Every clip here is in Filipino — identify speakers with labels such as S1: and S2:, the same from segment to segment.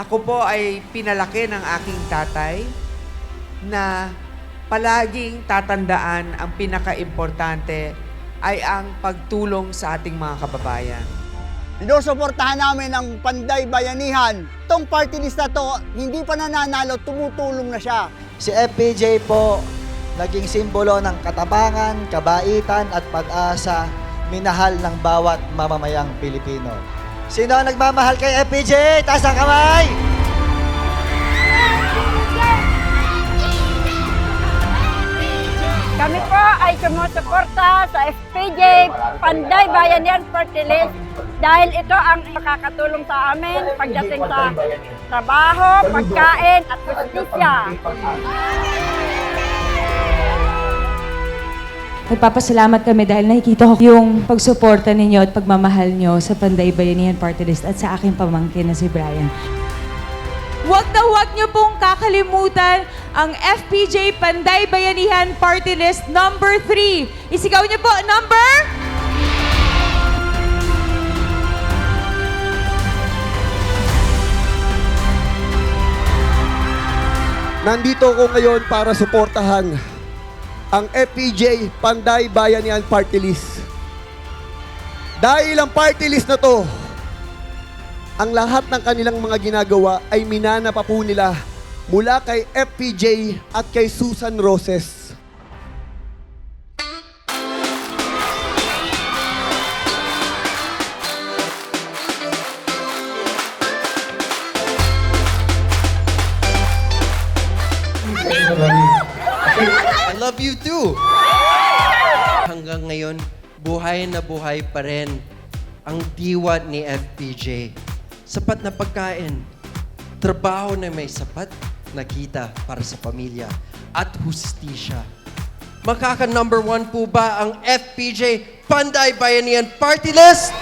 S1: Ako po ay pinalaki ng aking tatay na palaging tatandaan ang pinaka-importante ay ang pagtulong sa ating mga kababayan.
S2: Sinusuportahan namin ang Panday Bayanihan. Tong party list na to, hindi pa nananalo, tumutulong na siya.
S3: Si FPJ po, naging simbolo ng katapangan, kabaitan at pag-asa, minahal ng bawat mamamayang Pilipino. Sino ang nagmamahal kay FPJ? Taas ang kamay!
S4: Kami po ay sumusuporta sa FPJ Panday Bayanihan Party List dahil ito ang makakatulong sa amin pagdating sa trabaho, pagkain at justisya.
S5: Nagpapasalamat kami dahil nakikita ko yung pagsuporta ninyo at pagmamahal nyo sa Panday Bayanihan Party List at sa aking pamangkin na si Brian.
S6: Huwag na huwag niyo pong kakalimutan ang FPJ Panday Bayanihan Party List number 3. Isigaw niyo po, number?
S7: Nandito ako ngayon para suportahan ang FPJ Panday Bayanihan Party List. Dahil ang party list na to, ang lahat ng kanilang mga ginagawa ay minana pa po nila mula kay FPJ at kay Susan Roses.
S8: I love you too. Hanggang ngayon, buhay na buhay pa rin ang diwa ni FPJ. Sapat na pagkain, trabaho na may sapat na kita para sa pamilya at hustisya. Makaka number one po ba ang FPJ Panday Bayanihan Party List?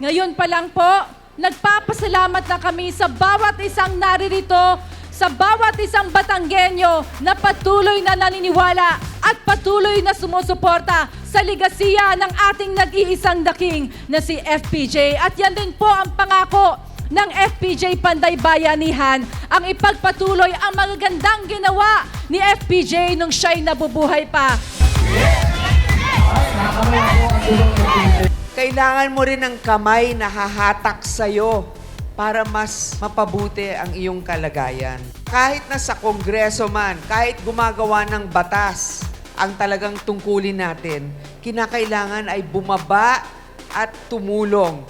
S9: Ngayon pa lang po, nagpapasalamat na kami sa bawat isang naririto, sa bawat isang Batanggenyo na patuloy na naniniwala at patuloy na sumusuporta sa ligasiya ng ating nag-iisang daking na si FPJ. At yan din po ang pangako ng FPJ Panday Bayanihan ang ipagpatuloy ang magagandang ginawa ni FPJ nung siya'y nabubuhay pa.
S1: Kailangan mo rin ng kamay na hahatak sa'yo para mas mapabuti ang iyong kalagayan. Kahit nasa kongreso man, kahit gumagawa ng batas, ang talagang tungkulin natin, kinakailangan ay bumaba at tumulong.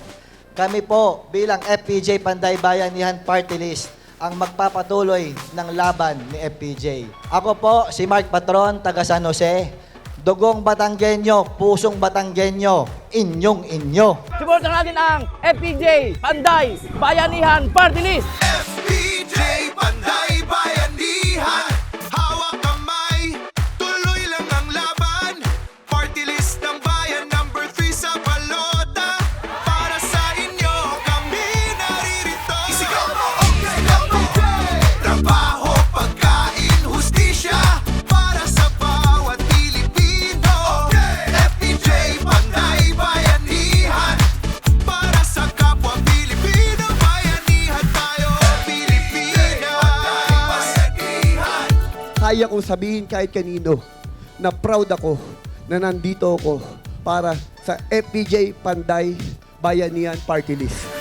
S3: Kami po bilang FPJ Panday Bayanihan Party List ang magpapatuloy ng laban ni FPJ. Ako po si Mark Patron, taga San Jose. Dugong Batanggenyo, pusong Batanggenyo, inyong inyo.
S2: Suportahan natin ang FPJ Panday Bayanihan Party List.
S7: Kaya kong sabihin kahit kanino na proud ako na nandito ako para sa FPJ Panday Bayanihan Party List.